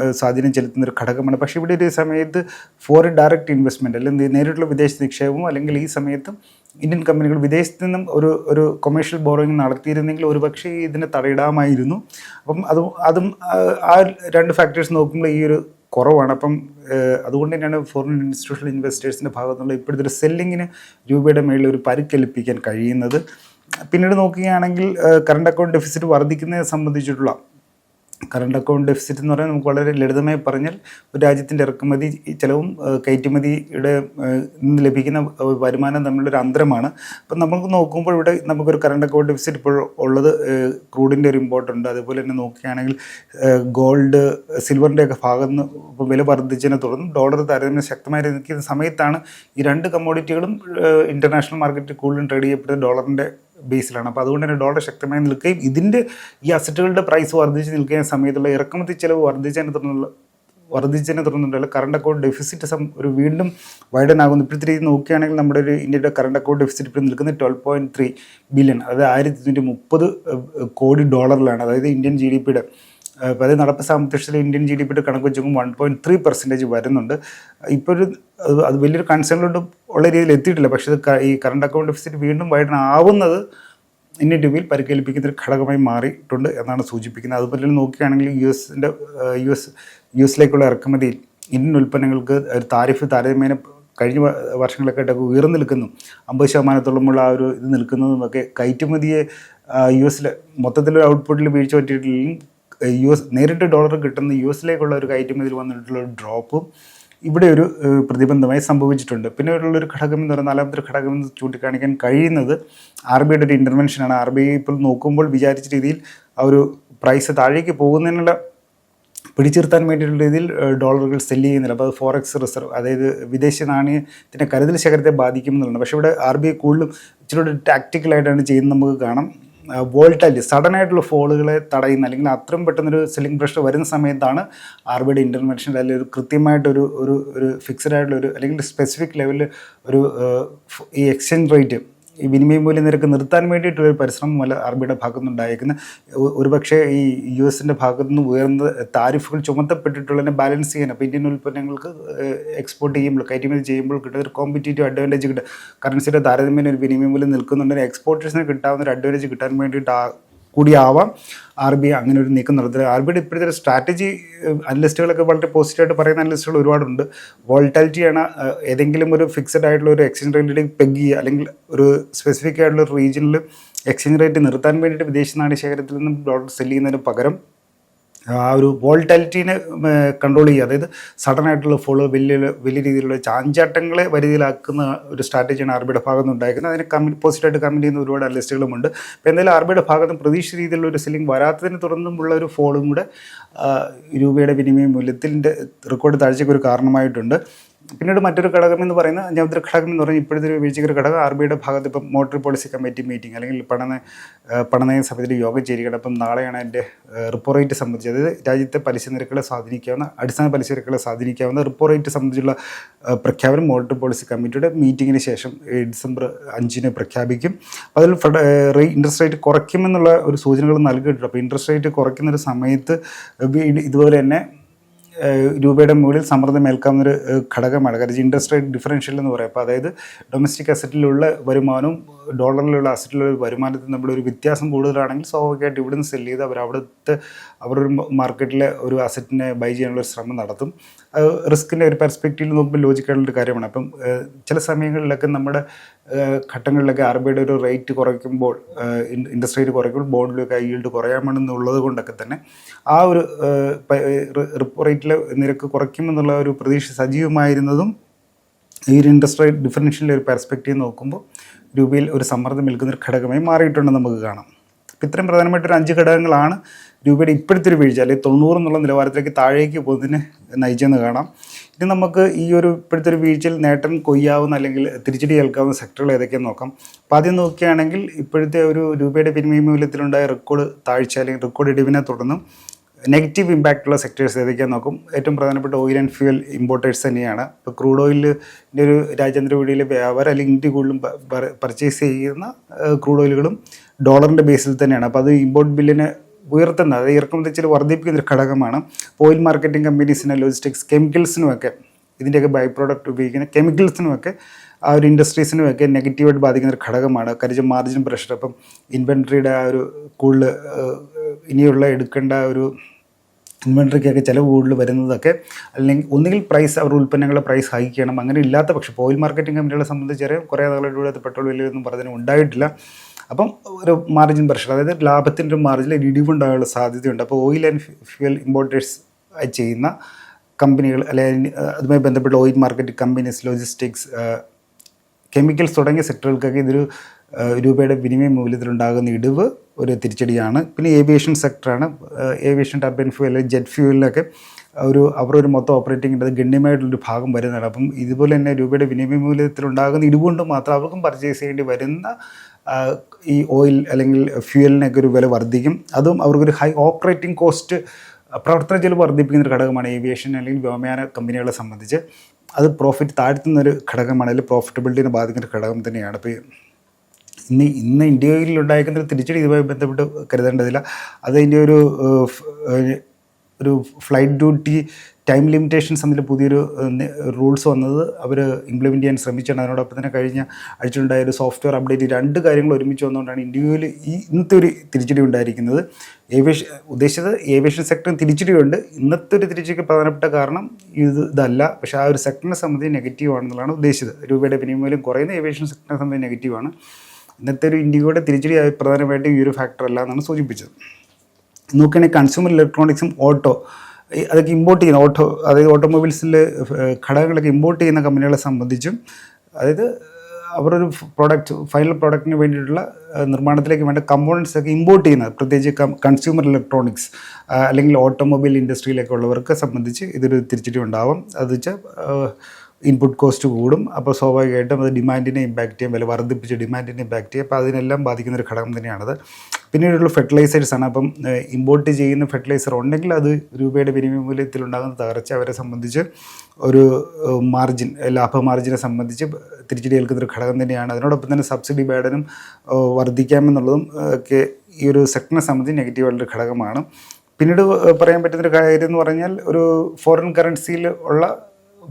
Speaker 1: ഏഹ്, സ്വാധീനം ചെലുത്തുന്ന ഒരു ഘടകമാണ്. പക്ഷേ ഇവിടെ ഒരു സമയത്ത് ഫോറിൻ ഡയറക്റ്റ് ഇൻവെസ്റ്റ്മെന്റ് അല്ലെങ്കിൽ നേരിട്ടുള്ള വിദേശ നിക്ഷേപവും അല്ലെങ്കിൽ ഈ സമയത്തും ഇന്ത്യൻ കമ്പനികൾ വിദേശത്ത് നിന്നും ഒരു ഒരു കൊമേഴ്ഷ്യൽ ബോറോയിങ് നടത്തിയിരുന്നെങ്കിൽ ഒരുപക്ഷേ ഇതിനെ തടയിടാമായിരുന്നു. അപ്പം അതും അതും ആ രണ്ട് ഫാക്ടേഴ്സ് നോക്കുമ്പോൾ ഈ ഒരു കുറവാണ്. അപ്പം അതുകൊണ്ട് തന്നെയാണ് ഫോറിൻ ഇൻസ്റ്റിറ്റ്യൂഷണൽ ഇൻവെസ്റ്റേഴ്സിന്റെ ഭാഗത്തുനിന്നുള്ള ഇപ്പോഴത്തെ ഒരു സെല്ലിങ്ങിന് രൂപയുടെ മേളിൽ ഒരു പരിക്കേൽപ്പിക്കാൻ കഴിയുന്നത്. പിന്നീട് നോക്കുകയാണെങ്കിൽ കറണ്ട് അക്കൗണ്ട് ഡെഫിസിറ്റ് വർദ്ധിക്കുന്നതിനെ സംബന്ധിച്ചിട്ടുള്ള കറണ്ട് അക്കൗണ്ട് ഡെഫിസിറ്റ് എന്ന് പറയുന്നത് നമുക്ക് വളരെ ലളിതമായി പറഞ്ഞാൽ ഒരു രാജ്യത്തിന്റെ ഇറക്കുമതി ചിലവും കയറ്റുമതിയുടെ നിന്ന് ലഭിക്കുന്ന വരുമാനം തമ്മിലൊരു അന്തരമാണ്. അപ്പം നമുക്ക് നോക്കുമ്പോൾ ഇവിടെ നമുക്കൊരു കറണ്ട് അക്കൗണ്ട് ഡെഫിസിറ്റ് ഇപ്പോൾ ഉള്ളത് ക്രൂഡിന്റെ ഒരു ഇമ്പോർട്ട് ഉണ്ട്. അതുപോലെ തന്നെ നോക്കുകയാണെങ്കിൽ ഗോൾഡ് സിൽവറിന്റെ ഒക്കെ ഭാഗത്ത് നിന്ന് ഇപ്പോൾ വില വർദ്ധിച്ചതിനെ തുടർന്ന് ഡോളർ താരതമ്യം ശക്തമായി നിൽക്കുന്ന സമയത്താണ് ഈ രണ്ട് കമ്മോഡിറ്റികളും ഇന്റർനാഷണൽ മാർക്കറ്റിൽ കൂടുതലും ട്രേഡ് ചെയ്യപ്പെടുന്നത് ഡോളറിന്റെ ബേസിലാണ്. അപ്പോൾ അതുകൊണ്ട് തന്നെ ഡോളർ ശക്തമായി നിൽക്കുകയും ഇതിന്റെ ഈ അസറ്റുകളുടെ പ്രൈസ് വർദ്ധിച്ച് നിൽക്കുന്ന സമയത്തുള്ള ഇറക്കുമതി ചെലവ് വർദ്ധിച്ചതിനെ തുടർന്നുള്ള വർദ്ധിച്ചതിനെ തുടർന്നുണ്ടല്ലോ കറണ്ട് അക്കൗണ്ട് ഡെഫിസിറ്റ് സം ഒരു വീണ്ടും വൈഡൻ ആകുന്നു. ഇപ്പോഴത്തെ രീതി നോക്കുകയാണെങ്കിൽ നമ്മുടെ ഒരു ഇന്ത്യയുടെ കറണ്ട് അക്കൗണ്ട് ഡെഫിസിറ്റ് ഇപ്പോൾ നിൽക്കുന്നത് ട്വൽവ് പോയിന്റ് ത്രീ ബില്യൺ അതായത് ആയിരത്തി മുപ്പത് കോടി ഡോളറിലാണ് അതായത് ഇന്ത്യൻ ജി ഡി പിയുടെ അപ്പോൾ അത് നടപ്പ് സാമ്പത്തികത്തിൽ ഇന്ത്യൻ ജി ഡി പിയുടെ കണക്ക് വെച്ചുമ്പോൾ വൺ പോയിന്റ് ത്രീ പെർസെന്റേജ് വരുന്നുണ്ട്. ഇപ്പോൾ ഒരു അത് വലിയൊരു കൺസേണിലോട്ട് ഉള്ള രീതിയിൽ എത്തിയിട്ടില്ല. പക്ഷേ ഈ കറണ്ട് അക്കൗണ്ട് ഡെഫിസിറ്റ് വീണ്ടും വൈഡൻ ആവുന്നത് ഇന്ത്യൻ രൂപയിൽ പരിക്കേൽപ്പിക്കുന്ന ഒരു ഘടകമായി മാറിയിട്ടുണ്ട് എന്നാണ് സൂചിപ്പിക്കുന്നത്. അതുപോലെ നോക്കുകയാണെങ്കിൽ യു എസിന്റെ യു എസ് യു എസിലേക്കുള്ള ഇറക്കുമതിയിൽ ഇന്ത്യൻ ഉൽപ്പന്നങ്ങൾക്ക് ഒരു താരിഫ് താരതമ്യേന കഴിഞ്ഞ വർഷങ്ങളൊക്കെ ആയിട്ടൊക്കെ ഉയർന്നു നിൽക്കുന്നു. അമ്പത് ശതമാനത്തോളമുള്ള ആ ഒരു ഇത് നിൽക്കുന്നതുമൊക്കെ കയറ്റുമതിയെ യു എസിലെ മൊത്തത്തിലൊരു ഔട്ട്പുട്ടിൽ വീഴ്ച പറ്റിയിട്ടില്ലെങ്കിൽ യു എസ് നേരിട്ട് ഡോളർ കിട്ടുന്ന യു എസിലേക്കുള്ള ഒരു കയറ്റുമതിയിൽ വന്നിട്ടുള്ള ഒരു ഡ്രോപ്പും ഇവിടെ ഒരു പ്രതിബന്ധമായി സംഭവിച്ചിട്ടുണ്ട്. പിന്നെ ഉള്ളൊരു ഘടകം എന്ന് പറയുന്നത് നാലാമത്തെ ഒരു ഘടകം എന്ന് ചൂണ്ടിക്കാണിക്കാൻ കഴിയുന്നത് ആർ ബി ഐയുടെ ഒരു ഇന്റർവെൻഷനാണ് ആർ ബി ഐ ഇപ്പോൾ നോക്കുമ്പോൾ വിചാരിച്ച രീതിയിൽ ആ ഒരു പ്രൈസ് താഴേക്ക് പോകുന്നതിനുള്ള പിടിച്ചിർത്താൻ വേണ്ടിയിട്ടുള്ള രീതിയിൽ ഡോളറുകൾ സെല്ല് ചെയ്യുന്നില്ല. അപ്പോൾ അത് ഫോറക്സ് റിസർവ് അതായത് വിദേശ നാണയത്തിന്റെ കരുതൽ ശേഖരത്തെ ബാധിക്കുമെന്നുള്ളതാണ് പക്ഷേ ഇവിടെ ആർ ബി ഐ കൂടുതലും ഇച്ചിരി ടാക്റ്റിക്കലായിട്ടാണ് ചെയ്യുന്നത് നമുക്ക് കാണാം. വോൾട്ടാലിറ്റി സഡൻ ആയിട്ടുള്ള ഫോളുകളെ തടയുന്ന അല്ലെങ്കിൽ അത്രയും പെട്ടെന്നൊരു സെല്ലിംഗ് പ്രഷർ വരുന്ന സമയത്താണ് ആർ ബി ഡി ഇന്റർവെൻഷൻ അല്ലെങ്കിൽ ഒരു കൃത്യമായിട്ടൊരു ഒരു ഒരു ഫിക്സഡ് ആയിട്ടുള്ള ഒരു അല്ലെങ്കിൽ സ്പെസിഫിക് ലെവലിൽ ഒരു ഈ എക്സ്ചേഞ്ച് റേറ്റ് ഈ വിനിമയ മൂല്യ നിരക്ക് നിർത്താൻ വേണ്ടിയിട്ടുള്ള ഒരു പരിശ്രമം അല്ല ആർ ബിയുടെ നിന്നുണ്ടായിരിക്കുന്നത് ഒരുപക്ഷെ ഈ യു എസിന്റെ ഭാഗത്തു നിന്ന് ഉയർന്ന താരിഫുകൾ ചുമത്തപ്പെട്ടിട്ടുള്ളതിനെ ബാലൻസ് ചെയ്യാൻ അപ്പോൾ ഇന്ത്യൻ ഉൽപ്പന്നങ്ങൾക്ക് എക്സ്പോർട്ട് ചെയ്യുമ്പോൾ കയറ്റുമതി ചെയ്യുമ്പോൾ കിട്ടുന്ന ഒരു കോമ്പറ്റേറ്റീവ് അഡ്വാന്റേജ് കിട്ടും. കറൻസിയുടെ താരതമ്യേന ഒരു വിനിമയ മൂല്യം നിൽക്കുന്നുണ്ടെങ്കിൽ എക്സ്പോർട്ടേഴ്സിന് കിട്ടാവുന്ന ഒരു അഡ്വാന്റേജ് കിട്ടാൻ വേണ്ടിയിട്ട് കൂടിയാവാം. ആർ ബി ഐ അങ്ങനെ ഒരു നീക്കം നടത്തുന്നത് ആർ ബിയുടെ ഇപ്പോഴത്തെ സ്ട്രാറ്റജി അനലിസ്റ്റുകളൊക്കെ വളരെ പോസിറ്റീവായിട്ട് പറയുന്ന അനലിസ്റ്റുകൾ ഒരുപാടുണ്ട്. വോൾട്ടാലിറ്റിയാണ് ഏതെങ്കിലും ഒരു ഫിക്സഡ് ആയിട്ടുള്ള ഒരു എക്സ്ചേഞ്ച് റേറ്റിലേക്ക് പെഗ് ചെയ്യുക അല്ലെങ്കിൽ ഒരു സ്പെസിഫിക് ആയിട്ടുള്ള ഒരു റീജിയനിൽ എക്സ്ചേഞ്ച് റേറ്റ് നിർത്താൻ വേണ്ടിയിട്ട് വിദേശ നാണ്യ ശേഖരത്തിൽ നിന്നും ഡോളർ സെല്ല് ചെയ്യുന്നതിന് പകരം ആ ഒരു വോൾട്ടാലിറ്റീനെ കൺട്രോൾ ചെയ്യുക. അതായത് സഡൻ ആയിട്ടുള്ള ഫോളോ വലിയ വലിയ രീതിയിലുള്ള ചാഞ്ചാട്ടങ്ങളെ വരുതിയിലാക്കുന്ന ഒരു സ്ട്രാറ്റജിയാണ് ആർ ബിയുടെ ഭാഗത്ത് ഉണ്ടായിരിക്കുന്നത്. അതിനെ കമ്മി പോസിറ്റീവായിട്ട് കമന്റ് ചെയ്യുന്ന ഒരുപാട് അനലിസ്റ്റുകളുമുണ്ട് അപ്പോൾ എന്തായാലും ആർ ബിയുടെ ഭാഗത്ത് നിന്ന് പ്രതീക്ഷിച്ച രീതിയിലുള്ള ഒരു സെല്ലിംഗ് വരാത്തതിനെ തുടർന്നുമുള്ള ഒരു ഫോളും കൂടെ രൂപയുടെ വിനിമയ മൂല്യത്തിന്റെ റെക്കോർഡ് താഴ്ചയ്ക്ക് ഒരു കാരണമായിട്ടുണ്ട്. പിന്നീട് മറ്റൊരു ഘടകം എന്ന് പറയുന്നത് അഞ്ചാമത്തെ ഘടകം എന്ന് പറഞ്ഞാൽ ഇപ്പോഴത്തെ ഒരു വീഴ്ചയ്ക്ക് ഒരു ഘടകം. ആർ ബിയുടെ ഭാഗത്ത് ഇപ്പം മോട്ടറി പോളിസി കമ്മിറ്റി മീറ്റിംഗ് അല്ലെങ്കിൽ പണന പണനയ സമിതിയുടെ യോഗം ചേരുകയാണ്. അപ്പം നാളെയാണ് എന്റെ റിപ്പോ റേറ്റ് സംബന്ധിച്ച് അതായത് രാജ്യത്തെ പലിശ നിരക്കുകളെ സ്വാധീനിക്കാവുന്ന അടിസ്ഥാന പലിശ നിരക്കുകളെ സ്വാധീനിക്കാവുന്ന റിപ്പോ റേറ്റ് സംബന്ധിച്ചുള്ള പ്രഖ്യാപനം മോട്ടറി പോളിസി കമ്മിറ്റിയുടെ മീറ്റിങ്ങിന് ശേഷം ഡിസംബർ അഞ്ചിന് പ്രഖ്യാപിക്കും. അതിൽ ഇൻട്രസ്റ്റ് റേറ്റ് കുറയ്ക്കുമെന്നുള്ള ഒരു സൂചനകൾ നൽകിയിട്ടുണ്ട്. അപ്പോൾ ഇൻട്രസ്റ്റ് റേറ്റ് കുറയ്ക്കുന്ന ഒരു സമയത്ത് ഇതുപോലെ തന്നെ രൂപയുടെ മുകളിൽ സമ്മർദ്ദം ഏൽക്കാവുന്ന ഒരു ഏഹ് ഘടകമാണ്. കാരണം ഇൻട്രസ്റ്റ് റേറ്റ് ഡിഫറൻഷ്യൽ എന്ന് പറയും. അപ്പോൾ അതായത് ഡൊമസ്റ്റിക് അസറ്റിലുള്ള വരുമാനവും ഡോളറിലുള്ള അസറ്റിലുള്ള വരുമാനത്തിൽ നമ്മുടെ ഒരു വ്യത്യാസം കൂടുതലാണെങ്കിൽ സ്വാഭാവികമായിട്ട് ഇവിടുന്ന് സെല്ല് ചെയ്ത് അവർ അവിടുത്തെ അവരൊരു മാർക്കറ്റിലെ ഒരു അസറ്റിനെ ബൈ ചെയ്യാനുള്ള ശ്രമം നടത്തും. അത് റിസ്കിന്റെ ഒരു പെർസ്പെക്റ്റീവിൽ നോക്കുമ്പോൾ ലോജിക്കായിട്ടുള്ള ഒരു കാര്യമാണ്. അപ്പം ചില സമയങ്ങളിലൊക്കെ നമ്മുടെ ഘട്ടങ്ങളിലൊക്കെ ആർ ബി ഐയുടെ ഒരു റേറ്റ് കുറയ്ക്കുമ്പോൾ ഇൻട്രസ്റ്റ് റേറ്റ് കുറയ്ക്കുമ്പോൾ ബോണ്ടിലൊക്കെ ഈൽഡ് കുറയാമെന്നുള്ളത് കൊണ്ടൊക്കെ തന്നെ ആ ഒരു റിപ്പോ റേറ്റിലെ നിരക്ക് കുറയ്ക്കുമെന്നുള്ള ഒരു പ്രതീക്ഷ സജീവമായിരുന്നതും ഈ ഒരു ഇൻട്രസ്റ്റ് റേറ്റ് ഡിഫറൻഷ്യലിന്റെ ഒരു പെർസ്പെക്റ്റീവ് നോക്കുമ്പോൾ രൂപയിൽ ഒരു സമ്മർദ്ദം നിൽക്കുന്ന ഒരു ഘടകമായി മാറിയിട്ടുണ്ടെന്ന് നമുക്ക് കാണാം. അപ്പം ഇത്രയും പ്രധാനമായിട്ടൊരു അഞ്ച് ഘടകങ്ങളാണ് രൂപയുടെ ഇപ്പോഴത്തെ ഒരു വീഴ്ച അല്ലെങ്കിൽ തൊണ്ണൂറ് എന്നുള്ള നിലവാരത്തിലേക്ക് താഴേക്ക് പോകുന്നതിന് നയിച്ചെന്ന് കാണാം. ഇനി നമുക്ക് ഈ ഒരു ഇപ്പോഴത്തെ ഒരു വീഴ്ചയിൽ നേട്ടം കൊയ്യാവുന്ന അല്ലെങ്കിൽ തിരിച്ചടി ഏൽക്കാവുന്ന സെക്ടറുകൾ ഏതൊക്കെയെന്ന് നോക്കാം. അപ്പോൾ ആദ്യം നോക്കുകയാണെങ്കിൽ ഇപ്പോഴത്തെ ഒരു രൂപയുടെ വിനിമയ മൂല്യത്തിലുണ്ടായ റെക്കോർഡ് താഴ്ച അല്ലെങ്കിൽ റെക്കോർഡ് ഇടിവിനെ തുടർന്ന് നെഗറ്റീവ് ഇമ്പാക്റ്റ് ഉള്ള സെക്ടേഴ്സ് ഏതൊക്കെയാണെന്ന് നോക്കും. ഏറ്റവും പ്രധാനപ്പെട്ട ഓയിൽ ആൻഡ് ഫ്യൂൽ ഇമ്പോർട്ടേഴ്സ് തന്നെയാണ്. ഇപ്പോൾ ക്രൂഡ് ഓയിലിന്റെ ഒരു രാജ്യാന്തര വിപണിയിലെ വ്യാപാരം അല്ലെങ്കിൽ ഇന്ത്യ കൂടുതലും പർച്ചേസ് ചെയ്യുന്ന ക്രൂഡ് ഓയിലുകളും ഡോളറിന്റെ ബേസിൽ തന്നെയാണ്. അപ്പോൾ അത് ഇമ്പോർട്ട് ബില്ലിന് ഉയർത്തുന്ന അതായത് ഇറക്കുമതി ചില വർദ്ധിപ്പിക്കുന്ന ഒരു ഘടകമാണ് ഓയിൽ മാർക്കറ്റിംഗ് കമ്പനീസിന് ലോജിസ്റ്റിക്സ് കെമിക്കൽസിനുമൊക്കെ ഇതിന്റെയൊക്കെ ബൈ പ്രോഡക്റ്റ് ഉപയോഗിക്കുന്ന കെമിക്കൽസിനുമൊക്കെ ആ ഒരു ഇൻഡസ്ട്രീസിനുമൊക്കെ നെഗറ്റീവായിട്ട് ബാധിക്കുന്ന ഒരു ഘടകമാണ്. കാര്യം മാർജിൻ പ്രഷർ അപ്പം ഇൻവെൻട്രിയുടെ ആ ഒരു കൂടുതൽ ഇനിയുള്ള എടുക്കേണ്ട ഒരു ഇൻവെൻട്രിക്കൊക്കെ ചില കൂടുതൽ വരുന്നതൊക്കെ അല്ലെങ്കിൽ ഒന്നുകിൽ പ്രൈസ് അവർ ഉൽപ്പന്നങ്ങളുടെ പ്രൈസ് ഹൈക്ക് ചെയ്യണം. അങ്ങനെ ഇല്ലാത്ത പക്ഷേ ഓയിൽ മാർക്കറ്റിംഗ് കമ്പനികളെ സംബന്ധിച്ച് ചെറിയ കുറേ നാളുകളിലൂടെ അത് പെട്രോൾ വിലയൊന്നും പറഞ്ഞതിന് ഉണ്ടായിട്ടില്ല. അപ്പം ഒരു മാർജിൻ പ്രഷർ അതായത് ലാഭത്തിന്റെ ഒരു മാർജിനിൽ ഇടിവുണ്ടാകാനുള്ള സാധ്യതയുണ്ട്. അപ്പോൾ ഓയിൽ ആൻഡ് ഫ്യൂൽ ഇമ്പോർട്ടേഴ്സ് ചെയ്യുന്ന കമ്പനികൾ അല്ലെങ്കിൽ അതുമായി ബന്ധപ്പെട്ട oil market companies logistics chemicals തുടങ്ങിയ സെക്ടറുകൾക്കൊക്കെ ഇതൊരു രൂപയുടെ വിനിമയ മൂല്യത്തിലുണ്ടാകുന്ന ഇടിവ് ഒരു തിരിച്ചടിയാണ്. പിന്നെ ഏവിയേഷൻ സെക്ടറാണ് ഏവിയേഷൻ ടർബൈൻ ഫ്യൂൽ അല്ലെങ്കിൽ ജെറ്റ് ഫ്യൂലിനൊക്കെ ഒരു അവർ ഒരു മൊത്തം അത് ഗണ്യമായിട്ടുള്ളൊരു ഭാഗം വരുന്നതാണ്. അപ്പം ഇതുപോലെ തന്നെ രൂപയുടെ വിനിമയ മൂല്യത്തിലുണ്ടാകുന്ന ഇടിവുകൊണ്ട് മാത്രം അവർക്കും പർച്ചേസ് ചെയ്യേണ്ടി വരുന്ന ഈ ഓയിൽ അല്ലെങ്കിൽ ഫ്യൂവലിനൊക്കെ ഒരു വില വർദ്ധിക്കും. അതും അവർക്കൊരു ഹൈ ഓപ്പറേറ്റിംഗ് കോസ്റ്റ് പ്രവർത്തന ചെലവ് വർദ്ധിപ്പിക്കുന്ന ഒരു ഘടകമാണ് ഏവിയേഷൻ അല്ലെങ്കിൽ വ്യോമയാന കമ്പനികളെ സംബന്ധിച്ച്. അത് പ്രോഫിറ്റ് താഴ്ത്തുന്ന ഒരു ഘടകമാണ് അല്ലെങ്കിൽ പ്രോഫിറ്റബിലിറ്റിനെ ബാധിക്കുന്ന ഒരു ഘടകം തന്നെയാണ്. അപ്പോൾ ഇന്ന് ഇന്ന് ഇന്ത്യയിൽ ഉണ്ടായിരിക്കുന്ന ഒരു തിരിച്ചടി ഇതുമായി ബന്ധപ്പെട്ട് കരുതേണ്ടതില്ല. അത് അതിന്റെ ഒരു ഒരു ഫ്ലൈറ്റ് ഡ്യൂട്ടി ടൈം ലിമിറ്റേഷൻസ് എന്നതിൽ പുതിയൊരു റൂൾസ് വന്നത് അവർ ഇംപ്ലിമെന്റ് ചെയ്യാൻ ശ്രമിച്ചാണ് അതിനോടൊപ്പം തന്നെ കഴിഞ്ഞ ആഴ്ചയുണ്ടായ ഒരു സോഫ്റ്റ്വെയർ അപ്ഡേറ്റ് രണ്ട് കാര്യങ്ങൾ ഒരുമിച്ച് വന്നുകൊണ്ടാണ് ഇന്ത്യയിൽ ഈ ഇന്നത്തെ ഒരു തിരിച്ചടി ഉണ്ടായിരിക്കുന്നത്. ഏവിയേഷൻ ഉദ്ദേശിച്ചത് ഏവിയേഷൻ സെക്ടറിന് തിരിച്ചടിയുണ്ട് ഇന്നത്തെ ഒരു തിരിച്ചടിക്ക് പ്രധാനപ്പെട്ട കാരണം ഇത് ഇതല്ല. പക്ഷേ ആ ഒരു സെക്ടറിനെ സംബന്ധിച്ച് നെഗറ്റീവ് ആണെന്നുള്ളതാണ് ഉദ്ദേശിച്ചത്. രൂപയുടെ വിനിമയം കുറയുന്ന ഏവിയേഷൻ സെക്ടറിനെ സംബന്ധിച്ച് നെഗറ്റീവാണ് ഇന്നത്തെ ഒരു ഇന്ത്യയുടെ തിരിച്ചടി പ്രധാനമായിട്ടും ഈ ഒരു ഫാക്ടർ അല്ല എന്നാണ് സൂചിപ്പിച്ചത്. നോക്കുകയാണെങ്കിൽ കൺസ്യൂമർ ഇലക്ട്രോണിക്സും ഓട്ടോ അതൊക്കെ ഇമ്പോർട്ട് ചെയ്യുന്ന ഓട്ടോ അതായത് ഓട്ടോമൊബൈൽസിൽ ഘടകങ്ങളൊക്കെ ഇമ്പോർട്ട് ചെയ്യുന്ന കമ്പനികളെ സംബന്ധിച്ചും അതായത് അവരൊരു പ്രോഡക്റ്റ് ഫൈനൽ പ്രോഡക്റ്റിന് വേണ്ടിയിട്ടുള്ള നിർമ്മാണത്തിലേക്ക് വേണ്ട കമ്പോണൻസ് ഒക്കെ ഇമ്പോർട്ട് ചെയ്യുന്നത് പ്രത്യേകിച്ച് കൺസ്യൂമർ ഇലക്ട്രോണിക്സ് അല്ലെങ്കിൽ ഓട്ടോമൊബൈൽ ഇൻഡസ്ട്രിയിലൊക്കെ ഉള്ളവർക്ക് സംബന്ധിച്ച് ഇതൊരു തിരിച്ചടി ഉണ്ടാവും അത് വെച്ചാൽ ഇൻപുട്ട് കോസ്റ്റ് കൂടും. അപ്പോൾ സ്വാഭാവികമായിട്ടും അത് ഡിമാൻഡിനെ ഇമ്പാക്റ്റ് ചെയ്യും വില വർദ്ധിപ്പിച്ച് ഡിമാൻഡിനെ ഇമ്പാക്റ്റ് ചെയ്യും. അപ്പോൾ അതിനെല്ലാം ബാധിക്കുന്ന ഒരു ഘടകം തന്നെയാണത്. പിന്നീടുള്ള ഫെർട്ടിലൈസേഴ്സാണ് അപ്പം ഇമ്പോർട്ട് ചെയ്യുന്ന ഫെർട്ടിലൈസർ ഉണ്ടെങ്കിൽ അത് രൂപയുടെ വിനിമയ മൂല്യത്തിൽ ഉണ്ടാകുന്ന തകർച്ച അവരെ സംബന്ധിച്ച് ഒരു മാർജിൻ ലാഭ മാർജിനെ സംബന്ധിച്ച് തിരിച്ചടി ഏൽക്കുന്ന ഒരു ഘടകം തന്നെയാണ്. അതിനോടൊപ്പം തന്നെ സബ്സിഡി ബേഡനും വർദ്ധിക്കാമെന്നുള്ളതും ഒക്കെ ഈ ഒരു സെക്ടറിനെ സംബന്ധിച്ച് നെഗറ്റീവായിട്ടുള്ള ഘടകമാണ്. പിന്നീട് പറയാൻ പറ്റുന്നൊരു കാര്യം എന്ന് പറഞ്ഞാൽ ഒരു ഫോറിൻ കറൻസിയിൽ ഉള്ള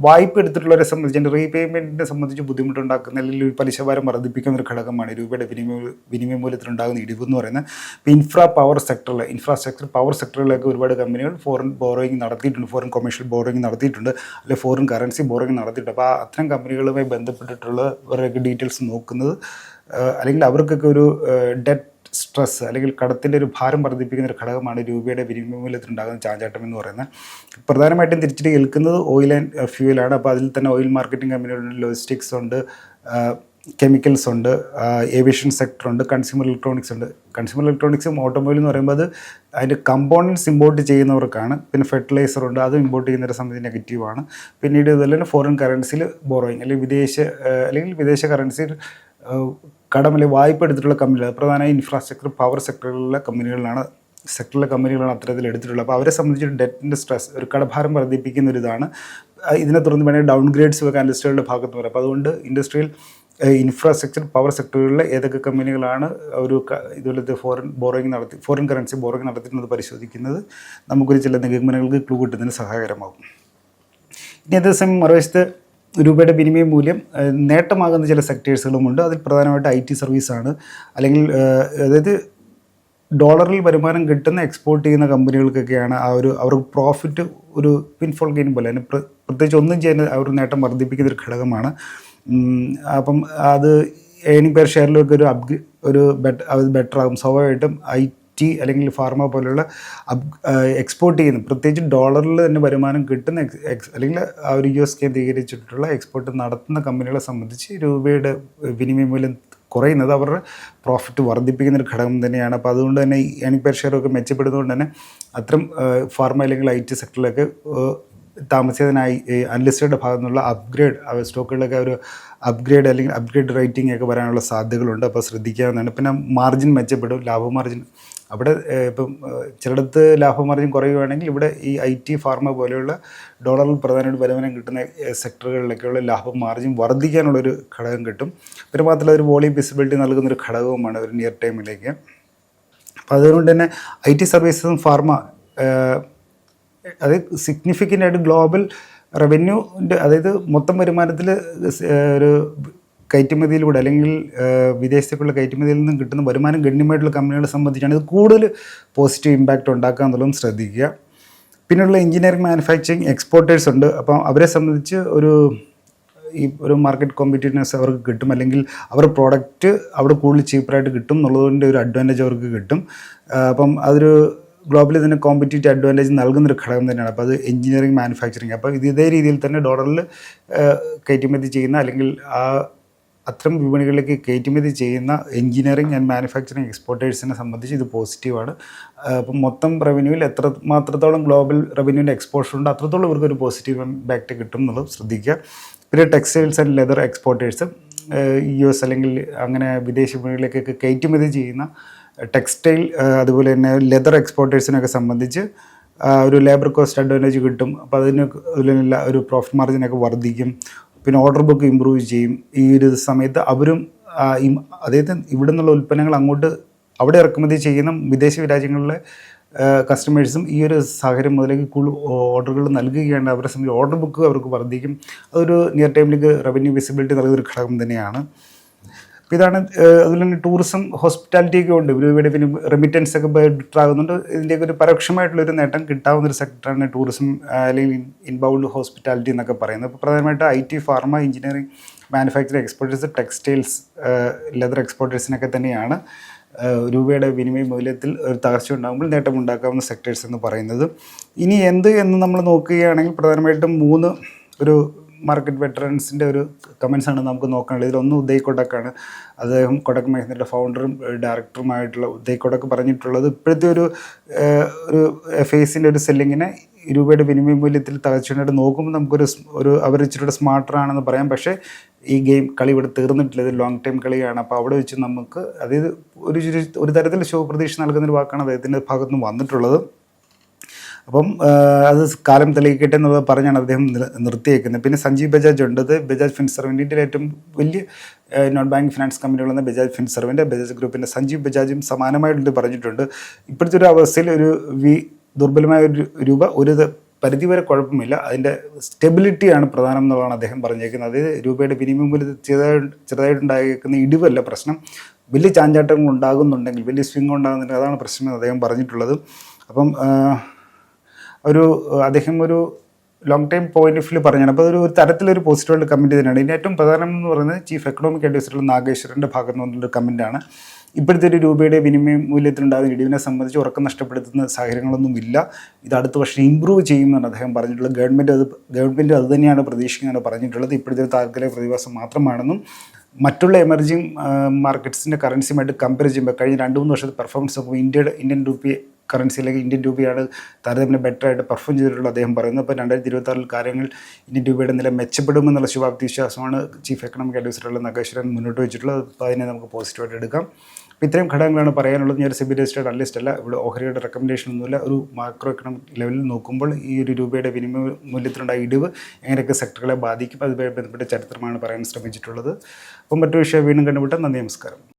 Speaker 1: വായ്പ എടുത്തിട്ടുള്ളവരെ സംബന്ധിച്ച് റീപേയ്മെന്റിനെ സംബന്ധിച്ച് ബുദ്ധിമുട്ടുണ്ടാക്കുന്ന അല്ലെങ്കിൽ ഒരു പലിശ ഭാരം വർദ്ധിപ്പിക്കുന്ന ഒരു ഘടകമാണ് രൂപയുടെ വിനിമയ വിനിമയ മൂല്യത്തിലുണ്ടാകുന്ന ഇടിവ് എന്ന് പറയുന്നത്. ഇപ്പോൾ ഇൻഫ്രാ പവർ സെക്ടറിൽ ഇൻഫ്രാസ്ട്രക്ചർ പവർ സെക്ടറിലൊക്കെ ഒരുപാട് കമ്പനികൾ ഫോറിൻ ബോറോയിങ് നടത്തിയിട്ടുണ്ട്. ഫോറിൻ കൊമേഴ്ഷ്യൽ ബോറോയിങ് നടത്തിയിട്ടുണ്ട്. അല്ലെങ്കിൽ ഫോറിൻ കറൻസി ബോറോയിങ് നടത്തിയിട്ടുണ്ട്. അപ്പോൾ അത്തരം കമ്പനികളുമായി ബന്ധപ്പെട്ടിട്ടുള്ളവരൊക്കെ ഡീറ്റെയിൽസ് നോക്കുന്നത് അല്ലെങ്കിൽ അവർക്കൊക്കെ ഒരു ഡെറ്റ് സ്ട്രെസ് അല്ലെങ്കിൽ കടത്തിന്റെ ഒരു ഭാരം വർദ്ധിപ്പിക്കുന്ന ഒരു ഘടകമാണ് രൂപയുടെ വിനിമയ മൂല്യത്തിലുണ്ടാകുന്ന ചാഞ്ചാട്ടം എന്ന് പറയുന്നത്. പ്രധാനമായിട്ടും തിരിച്ചിട്ട് കേൾക്കുന്നത് ഓയിൽ ആൻഡ് ഫ്യൂവലാണ് അപ്പോൾ അതിൽ തന്നെ ഓയിൽ മാർക്കറ്റിംഗ് കമ്പനികളുണ്ട് ലോജിസ്റ്റിക്സ് ഉണ്ട് കെമിക്കൽസ് ഉണ്ട് ഏവിയേഷൻ സെക്ടർ ഉണ്ട് കൺസ്യൂമർ ഇലക്ട്രോണിക്സ് ഉണ്ട്. കൺസ്യൂമർ ഇലക്ട്രോണിക്സും ഓട്ടോമൊബൈൽ എന്ന് പറയുമ്പോൾ അത് അതിന്റെ കമ്പോണൻസ് ഇമ്പോർട്ട് ചെയ്യുന്നവർക്കാണ്. പിന്നെ ഫെർട്ടിലൈസർ ഉണ്ട് അതും ഇമ്പോർട്ട് ചെയ്യുന്നവരെ സംബന്ധിച്ച് നെഗറ്റീവാണ് പിന്നീട് ഇതുപോലെ തന്നെ ഫോറിൻ കറൻസിയിൽ ബോറോയിങ് അല്ലെങ്കിൽ വിദേശ അല്ലെങ്കിൽ വിദേശ കറൻസിയിൽ കടം അല്ലെങ്കിൽ വായ്പ എടുത്തിട്ടുള്ള കമ്പനികൾ പ്രധാനമായും ഇൻഫ്രാസ്ട്രക്ചർ പവർ സെക്ടറുകളിലെ കമ്പനികളിലാണ് സെക്ടറിലെ കമ്പനികളാണ് അത്തരത്തിൽ എടുത്തിട്ടുള്ളത്. അപ്പോൾ അവരെ സംബന്ധിച്ച് ഡെറ്റിന്റെ സ്ട്രെസ് ഒരു കടഭാരം വർദ്ധിപ്പിക്കുന്ന ഒരു ഇതാണ്. ഇതിനെ തുടർന്ന് വേണമെങ്കിൽ ഡൗൺ ഗ്രേഡ്സ് വെക്കാൻ അനലിസ്റ്റുകളുടെ ഭാഗത്ത് വരും. അപ്പോൾ അതുകൊണ്ട് ഇൻഡസ്ട്രിയൽ ഇൻഫ്രാസ്ട്രക്ചർ പവർ സെക്ടറുകളിലെ ഏതൊക്കെ കമ്പനികളാണ് ഒരു ഇതുപോലത്തെ ഫോറിൻ ബോറോയിങ് നടത്തി ഫോറിൻ കറൻസി ബോറോയിങ് നടത്തുന്നത് പരിശോധിക്കുന്നത്. നമുക്കൊരു ചില നിഗമനങ്ങൾക്ക് ക്ലൂ കിട്ടുന്നതിന് സഹായകരമാകും. ഇനി അതേസമയം മറുവശത്ത് രൂപയുടെ വിനിമയ മൂല്യം നേട്ടമാകുന്ന ചില സെക്ടേഴ്സുകളുമുണ്ട് അതിൽ പ്രധാനമായിട്ട് ഐ ടി സർവീസാണ്. അല്ലെങ്കിൽ അതായത് ഡോളറിൽ വരുമാനം കിട്ടുന്ന എക്സ്പോർട്ട് ചെയ്യുന്ന കമ്പനികൾക്കൊക്കെയാണ് ആ ഒരു അവർക്ക് പ്രോഫിറ്റ് ഒരു പിൻഫോൾ ഗെയിൻ പോലെ. അതിന് പ്രത്യേകിച്ച് ഒന്നും ചെയ്യുന്ന ആ ഒരു നേട്ടം വർദ്ധിപ്പിക്കുന്ന ഒരു ഘടകമാണ്. അപ്പം അത് ഏണിംഗ് പെർ ഷെയറിലൊക്കെ ഒരു അപ്ഗ്രേ ഒരു ബെറ്റർ അത് ബെറ്റർ ആകും. സ്വാഭാവികമായിട്ടും ഐ ടി അല്ലെങ്കിൽ ഫാർമ പോലുള്ള എക്സ്പോർട്ട് ചെയ്യുന്ന പ്രത്യേകിച്ച് ഡോളറിൽ തന്നെ വരുമാനം കിട്ടുന്ന എക്സ് അല്ലെങ്കിൽ ആ ഒരു യു എസ് കേന്ദ്രീകരിച്ചിട്ടുള്ള എക്സ്പോർട്ട് നടത്തുന്ന കമ്പനികളെ സംബന്ധിച്ച് രൂപയുടെ വിനിമയ മൂല്യം കുറയുന്നത് അവരുടെ പ്രോഫിറ്റ് വർദ്ധിപ്പിക്കുന്ന ഒരു ഘടകം തന്നെയാണ്. അപ്പോൾ അതുകൊണ്ട് തന്നെ ഈ ഏണിംഗ് പെർ മെച്ചപ്പെടുന്നതുകൊണ്ട് തന്നെ അത്തരം ഫാർമ അല്ലെങ്കിൽ ഐ ടി സെക്ടറിലൊക്കെ താമസിച്ചതിനായി അൺലിസ്റ്റഡ് ഭാഗത്തു നിന്നുള്ള അപ്ഗ്രേഡ് സ്റ്റോക്കുകളിലൊക്കെ ഒരു അപ്ഗ്രേഡ് അല്ലെങ്കിൽ അപ്ഗ്രേഡ് റേറ്റിംഗ് ഒക്കെ വരാനുള്ള സാധ്യതകളുണ്ട്. അപ്പോൾ ശ്രദ്ധിക്കാവുന്നതാണ്. പിന്നെ മാർജിൻ മെച്ചപ്പെടും ലാഭ മാർജിൻ അവിടെ ഇപ്പം ചിലടത്ത് ലാഭ മാർജിൻ കുറയുകയാണെങ്കിൽ ഇവിടെ ഈ ഐ ടി ഫാർമ പോലെയുള്ള ഡോളറിൽ പ്രധാനമായിട്ട് വരുമാനം കിട്ടുന്ന സെക്ടറുകളിലൊക്കെയുള്ള ലാഭ മാർജിൻ വർദ്ധിക്കാനുള്ളൊരു ഘടകം കിട്ടും. പിന്നെ മാത്രമല്ല ഒരു വോളിയം വിസിബിലിറ്റി നൽകുന്നൊരു ഘടകവുമാണ് ഒരു നിയർ ടൈമിലേക്ക് അപ്പോൾ അതുകൊണ്ട് തന്നെ ഐ ടി സർവീസസും ഫാർമ അത് സിഗ്നിഫിക്കന്റ് ആയിട്ട് ഗ്ലോബൽ റവന്യൂന്റെ അതായത് മൊത്തം വരുമാനത്തിൽ ഒരു കയറ്റുമതിയിലൂടെ അല്ലെങ്കിൽ വിദേശത്തേക്കുള്ള കയറ്റുമതിയിൽ നിന്നും കിട്ടുന്ന വരുമാനം ഗണ്യമായിട്ടുള്ള കമ്പനികളെ സംബന്ധിച്ചാണ് ഇത് കൂടുതൽ പോസിറ്റീവ് ഇമ്പാക്റ്റ് ഉണ്ടാക്കുക എന്നുള്ളതും ശ്രദ്ധിക്കുക. പിന്നെയുള്ള എഞ്ചിനീയറിംഗ് മാനുഫാക്ചറിങ് എക്സ്പോർട്ടേഴ്സ് ഉണ്ട്. അപ്പം അവരെ സംബന്ധിച്ച് ഒരു ഈ ഒരു മാർക്കറ്റ് കോമ്പറ്റീവ്നെസ് അവർക്ക് കിട്ടും. അല്ലെങ്കിൽ അവർ പ്രോഡക്റ്റ് അവിടെ കൂടുതൽ ചീപ്പറായിട്ട് കിട്ടും എന്നുള്ളതിന്റെ ഒരു അഡ്വാന്റേജ് അവർക്ക് കിട്ടും. അപ്പം അതൊരു ഗ്ലോബലി തന്നെ കോമ്പറ്റീറ്റീവ് അഡ്വാന്റേജ് നൽകുന്നൊരു ഘടകം തന്നെയാണ്. അപ്പോൾ അത് എഞ്ചിനീയറിംഗ് മാനുഫാക്ചറിങ് അപ്പോൾ ഇത് ഇതേ രീതിയിൽ തന്നെ ഡോളറിൽ കയറ്റുമതി ചെയ്യുന്ന അല്ലെങ്കിൽ ആ അത്തരം വിപണികളിലേക്ക് കയറ്റുമതി ചെയ്യുന്ന എഞ്ചിനീയറിംഗ് ആൻഡ് മാനുഫാക്ചറിങ് എക്സ്പോർട്ടേഴ്സിനെ സംബന്ധിച്ച് ഇത് പോസിറ്റീവാണ്. അപ്പം മൊത്തം റവന്യൂവിൽ എത്ര മാത്രത്തോളം ഗ്ലോബൽ റവന്യൂവിന്റെ എക്സ്പോഷർ ഉണ്ട് അത്രത്തോളം ഇവർക്ക് ഒരു പോസിറ്റീവ് ഇമ്പാക്റ്റ് കിട്ടും എന്നുള്ളത് ശ്രദ്ധിക്കുക. പിന്നെ textiles and leather exporters U S അല്ലെങ്കിൽ അങ്ങനെ വിദേശ വിപണികളിലേക്കൊക്കെ കയറ്റുമതി ചെയ്യുന്ന ടെക്സ്റ്റൈൽ അതുപോലെ തന്നെ ലെതർ എക്സ്പോർട്ടേഴ്സിനൊക്കെ സംബന്ധിച്ച് ഒരു ലേബർ കോസ്റ്റ് അഡ്വാന്റേജ് കിട്ടും. അപ്പോൾ അതിന് ഒരു പ്രോഫിറ്റ് മാർജിനൊക്കെ വർദ്ധിക്കും. പിന്നെ ഓർഡർ ബുക്ക് ഇമ്പ്രൂവ് ചെയ്യും. ഈ ഒരു സമയത്ത് അവരും അതായത് ഇവിടെ നിന്നുള്ള ഉൽപ്പന്നങ്ങൾ അങ്ങോട്ട് അവിടെ ഇറക്കുമതി ചെയ്യുന്ന വിദേശ രാജ്യങ്ങളിലെ കസ്റ്റമേഴ്സും ഈ ഒരു സാഹചര്യം മുതലേക്ക് കൂടുതൽ ഓർഡറുകൾ നൽകുകയാണ്. അവരെ സംബന്ധിച്ച് ഓർഡർ ബുക്ക് അവർക്ക് വർദ്ധിക്കും. അതൊരു നിയർ ടൈമിലേക്ക് റവന്യൂ വിസിബിലിറ്റി നൽകുന്ന ഒരു ഘടകം തന്നെയാണ്. അപ്പോൾ ഇതാണ് തന്നെ ടൂറിസം ഹോസ്പിറ്റാലിറ്റി ഒക്കെ ഉണ്ട്. രൂപയുടെ പിന്നെ റെമിറ്റൻസ് ഒക്കെ ബെറ്റർ ആകുന്നുണ്ട് ഇതിന്റെയൊക്കെ ഒരു പരോക്ഷമായിട്ടുള്ളൊരു നേട്ടം കിട്ടാവുന്ന ഒരു സെക്ടറാണ് ടൂറിസം അല്ലെങ്കിൽ ഇൻബൗണ്ട് ഹോസ്പിറ്റാലിറ്റി എന്നൊക്കെ പറയുന്നത്. അപ്പോൾ പ്രധാനമായിട്ട് I T pharma engineering manufacturing exporters textiles leather എക്സ്പോർട്ടേഴ്സിനൊക്കെ തന്നെയാണ് രൂപയുടെ വിനിമയ മൂല്യത്തിൽ ഒരു തകർച്ച ഉണ്ടാകുമ്പോൾ നേട്ടമുണ്ടാക്കാവുന്ന സെക്ടേഴ്സ് എന്ന് പറയുന്നത്. ഇനി എന്ത് എന്ന് നമ്മൾ നോക്കുകയാണെങ്കിൽ പ്രധാനമായിട്ടും മൂന്ന് ഒരു മാർക്കറ്റ് വെറ്ററൻസിന്റെ ഒരു കമൻസ് ആണ് നമുക്ക് നോക്കാനുള്ളത്. ഇതിലൊന്ന് ഉദയ് കൊടക്കാണ് അദ്ദേഹം കൊടക് മഹേന്ദ്രന്റെ ഫൗണ്ടറും ഡയറക്ടറുമായിട്ടുള്ള ഉദയ് കൊടക്ക് പറഞ്ഞിട്ടുള്ളത്. ഇപ്പോഴത്തെ ഒരു ഒരു ഫേസിന്റെ ഒരു സെല്ലിങ്ങിനെ രൂപയുടെ വിനിമയ മൂല്യത്തിൽ തകർച്ചയായിട്ട് നോക്കുമ്പോൾ നമുക്കൊരു ഒരു അവർ ഇച്ചിരി സ്മാർട്ടറാണെന്ന് പറയാം. പക്ഷേ ഈ ഗെയിം കളി ഇവിടെ തീർന്നിട്ടില്ല. ഇത് ലോങ് ടൈം കളിയാണ്. അപ്പോൾ അവിടെ വെച്ച് നമുക്ക് അതായത് ഒരു ഒരു തരത്തിൽ ശുഭപ്രതീക്ഷ നൽകുന്ന ഒരു വാക്കാണ് അദ്ദേഹത്തിന്റെ ഭാഗത്തുനിന്ന് വന്നിട്ടുള്ളത്. അപ്പം അത് കാലം തെളിയിക്കട്ടെ എന്നുള്ളത് പറഞ്ഞാണ് അദ്ദേഹം നിർത്തിയേക്കുന്നത്. പിന്നെ സഞ്ജീവ് ബജാജ് ഉണ്ട്. ബജാജ് ഫിൻസർവ് ഇന്ത്യയിലെ ഏറ്റവും വലിയ നോൺ ബാങ്ക് ഫിനാൻസ് കമ്പനികളെന്ന ബജാജ് ഫിൻസർവിന്റെ ബജാജ് ഗ്രൂപ്പിന്റെ സഞ്ജീവ് ബജാജും സമാനമായിട്ട് പറഞ്ഞിട്ടുണ്ട്. ഇപ്പോഴത്തെ ഒരു അവസ്ഥയിൽ ഒരു വി ദുർബലമായ ഒരു രൂപ ഒരു പരിധി പരിധിവരെ കുഴപ്പമില്ല. അതിന്റെ സ്റ്റെബിലിറ്റിയാണ് പ്രധാനം എന്നുള്ളതാണ് അദ്ദേഹം പറഞ്ഞേക്കുന്നത്. അതായത് രൂപയുടെ വിനിമയ മൂല്യത്തിൽ ചെറുതായി ചെറുതായിട്ടുണ്ടായിരിക്കുന്ന ഇടിവല്ല പ്രശ്നം. വലിയ ചാഞ്ചാട്ടങ്ങൾ ഉണ്ടാകുന്നുണ്ടെങ്കിൽ വലിയ സ്വിംഗ് ഉണ്ടാകുന്നുണ്ടെങ്കിൽ അതാണ് പ്രശ്നം അദ്ദേഹം പറഞ്ഞിട്ടുള്ളത്. അപ്പം ഒരു അദ്ദേഹം ഒരു long time point of view പറഞ്ഞാണ്. അപ്പോൾ അതൊരു തരത്തിലൊരു പോസിറ്റീവായിട്ട് കമന്റ് തന്നെയാണ്. ഇതിന് ഏറ്റവും പ്രധാനം എന്ന് പറയുന്നത് ചീഫ് എക്കണോമിക് അഡ്വൈസറുള്ള നാഗേശ്വരന്റെ ഭാഗത്ത് നിന്നുള്ള കമന്റാണ് ഇപ്പോഴത്തെ ഒരു രൂപയുടെ വിനിമയ മൂല്യത്തിലുണ്ടാകുന്ന ഇടിവിനെ സംബന്ധിച്ച് ഉറക്കം നഷ്ടപ്പെടുത്തുന്ന സാഹചര്യങ്ങളൊന്നും ഇല്ല ഇത് അടുത്ത വർഷം ഇമ്പ്രൂവ് ചെയ്യുമെന്നാണ് അദ്ദേഹം പറഞ്ഞിട്ടുള്ളത്. ഗവൺമെന്റ് അത് ഗവൺമെന്റ് അത് തന്നെയാണ് പ്രതീക്ഷിക്കുന്നതാണ് പറഞ്ഞിട്ടുള്ളത്. ഇപ്പോഴത്തെ ഒരു താൽക്കാലിക പ്രതിഭാസം മാത്രമാണെന്നും മറ്റുള്ള എമർജിങ് മാർക്കറ്റ്സിന്റെ കറൻസിയുമായിട്ട് കമ്പയർ ചെയ്യുമ്പോൾ കഴിഞ്ഞ രണ്ട് മൂന്ന് വർഷത്തെ പെർഫോമൻസ് ഇന്ത്യയുടെ ഇന്ത്യൻ രൂപയെ കറൻസി അല്ലെങ്കിൽ ഇന്ത്യൻ രൂപയാണ് താരതമ്യം ബെറ്റർ ആയിട്ട് പെർഫോം ചെയ്തിട്ടുള്ള അദ്ദേഹം പറയുന്നു. അപ്പോൾ രണ്ടായിരത്തി ഇരുപത്തി കാര്യങ്ങൾ ഇന്ത്യൻ രൂപയുടെ നില മെച്ചപ്പെടുമെന്നുള്ള ശുഭാപ്തി വിശ്വാസമാണ് ചീഫ് എക്കണോമിക് അഡ്വൈസറുള്ള നഗേശ്വരൻ മുന്നോട്ട് വെച്ചിട്ടുള്ളത്. അപ്പോൾ അതിനെ നമുക്ക് പോസിറ്റീവായിട്ട് എടുക്കാം. അപ്പോൾ ഇത്രയും ഘടകങ്ങളാണ് പറയാനുള്ളത്. ഞാൻ സെബി രജിസ്റ്റേഡ് അനലിസ്റ്റ് അല്ല. ഇവിടെ ഓഹരിയുടെ റെക്കമെൻഡേഷൻ ഒന്നുമില്ല. ഒരു മാക്രോ എക്കണോമിക് ലെവലിൽ നോക്കുമ്പോൾ ഈ ഒരു രൂപയുടെ വിനിമയ മൂല്യത്തിലുണ്ടായ ഇടിവ് എങ്ങനെയൊക്കെ സെക്ടറുകളെ ബാധിക്കും അതുമായി ബന്ധപ്പെട്ട ചരിത്രമാണ് പറയാൻ ശ്രമിച്ചിട്ടുള്ളത്. അപ്പം മറ്റൊരു വിഷയം വീണ്ടും കണ്ടുപിട്ടാൽ നന്ദി നമസ്കാരം.